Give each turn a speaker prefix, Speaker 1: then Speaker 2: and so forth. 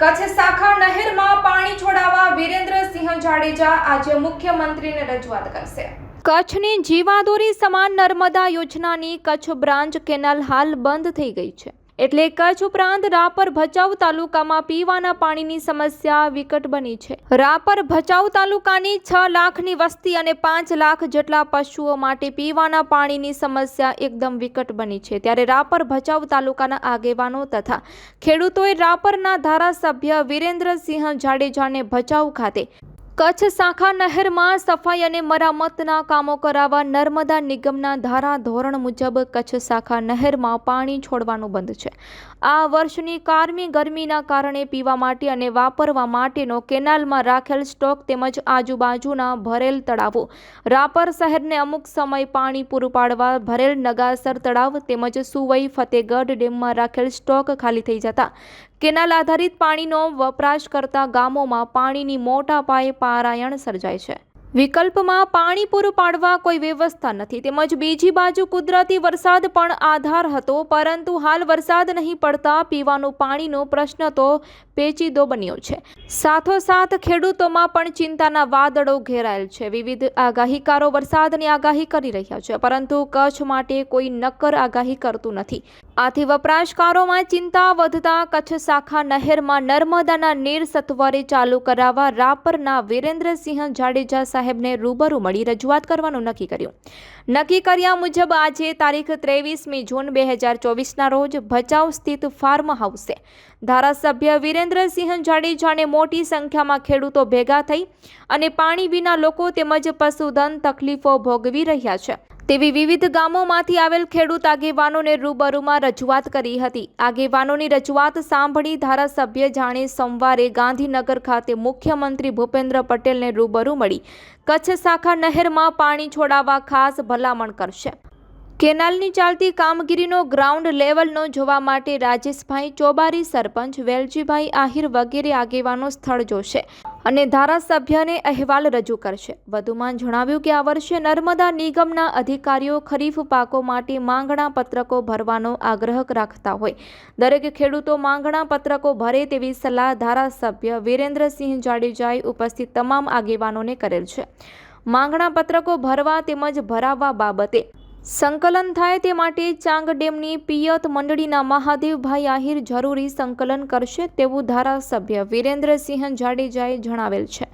Speaker 1: કચ્છ શાખા નહેરમાં પાણી છોડાવવા વિરેન્દ્રસિંહ જાડેજા આજે મુખ્યમંત્રીને રજૂઆત કરશે. કચ્છની જીવાદોરી સમાન નર્મદા યોજનાની કચ્છ બ્રાન્ચ કેનાલ હાલ બંધ થઈ ગઈ છે. એટલે કચ્છ ઉપરાંત રાપર ભચાઉ તાલુકામાં પીવાના પાણીની સમસ્યા વિકટ બની છે. રાપર ભચાઉ તાલુકાની છ લાખની વસ્તી અને પાંચ લાખ જેટલા પશુઓ માટે પીવાના પાણીની સમસ્યા એકદમ વિકટ બની છે. ત્યારે રાપર ભચાઉ તાલુકાના આગેવાનો તથા ખેડૂતોએ રાપરના ધારાસભ્ય વિરેન્દ્રસિંહ જાડેજાને ભચાઉ ખાતે કચ્છ શાખા નહેરમાં સફાઈ અને મરામતના કામો કરાવવા નર્મદા નિગમના ધારા ધોરણ મુજબ કચ્છ શાખા નહેરમાં પાણી છોડવાનું બંધ છે. આ વર્ષની કારમી ગરમીના કારણે પીવા માટે અને વાપરવા માટેનો કેનાલમાં રાખેલ સ્ટોક તેમજ આજુબાજુના ભરેલ તળાવો, રાપર શહેરને અમુક સમય પાણી પૂરું પાડવા ભરેલ નગાસર તળાવ તેમજ સુવઈ ફતેગઢ ડેમમાં રાખેલ સ્ટોક ખાલી થઈ જતા કેનાલ આધારિત પાણીનો વપરાશ કરતા ગામોમાં પાણીની મોટા પાયે પારાયણ સર્જાય છે. વિકલ્પમાં પાણી પૂરું પાડવા કોઈ વ્યવસ્થા નથી. તેમજ બીજી બાજુ કુદરતી વરસાદ પણ આધાર હતો, પરંતુ હાલ વરસાદ નહીં પડતા પીવાનું પાણીનો પ્રશ્ન તો પેચીદો બન્યો છે. સાથોસાથ ખેડૂતોમાં પણ ચિંતાના વાદળો ઘેરાયેલ છે. વિવિધ આગાહીકારો વરસાદની આગાહી કરી રહ્યા છે, પરંતુ કચ્છ માટે કોઈ નક્કર આગાહી કરતું નથી. આથી વપરાશકારોમાં ચિંતા વધતા કચ્છ શાખા નહેરમાં નર્મદાના નીર સત્વરે ચાલુ કરાવવા રાપરના વિરેન્દ્રસિંહ જાડેજા સાહેબને રૂબરૂ મળી રજૂઆત કરવાનું નક્કી કર્યું. નક્કી કર્યા મુજબ આજે તારીખ ત્રેવીસમી જૂન બે હજાર ચોવીસના રોજ ભચાઉ સ્થિત ફાર્મ હાઉસે ધારાસભ્ય વિરેન્દ્રસિંહ જાડેજાને મોટી સંખ્યામાં ખેડૂતો ભેગા થઈ અને પાણી વિના લોકો તેમજ પશુધન તકલીફો ભોગવી રહ્યા છે. તેવી વિવિધ ગામોમાંથી આવેલ ખેડૂત આગેવાનોને રૂબરૂમાં રજૂઆત કરી હતી. આગેવાનોની રજૂઆત સાંભળી ધારાસભ્ય જાણે સોમવારે ગાંધીનગર ખાતે મુખ્યમંત્રી ભૂપેન્દ્ર પટેલને રૂબરૂ મળી. કચ્છ શાખા નહેરમાં પાણી છોડાવવા ખાસ ભલામણ કરશે. કેનાલની ચાલતી કામગીરીનો ગ્રાઉન્ડ લેવલનો જોવા માટે રાજેશભાઈ ચોબારી, સરપંચ વેલજીભાઈ આહિર વગેરે આગેવાનો સ્થળ જોશે. અને ધારાસભ્યને અહેવાલ રજૂ કરશે. વધુમાં જણાવ્યું કે આ વર્ષે નર્મદા નિગમના અધિકારીઓ ખરીફ પાકો માટે માંગણા પત્રકો ભરવાનો આગ્રહ રાખતા હોય. દરેક ખેડૂતો માંગણા પત્રકો ભરે તેવી સલાહ ધારાસભ્ય વિરેન્દ્રસિંહ જાડેજાએ ઉપસ્થિત તમામ આગેવાનોને કરેલ છે. માંગણા પત્રકો ભરવા તેમજ ભરાવવા બાબતે સંકલન થાય તે માટે ચાંગ ડેમની પિયત મંડળીના મહાદેવભાઈ આહિર જરૂરી સંકલન કરશે તેવું ધારાસભ્ય વિરેન્દ્રસિંહ જાડેજાએ જણાવેલ છે.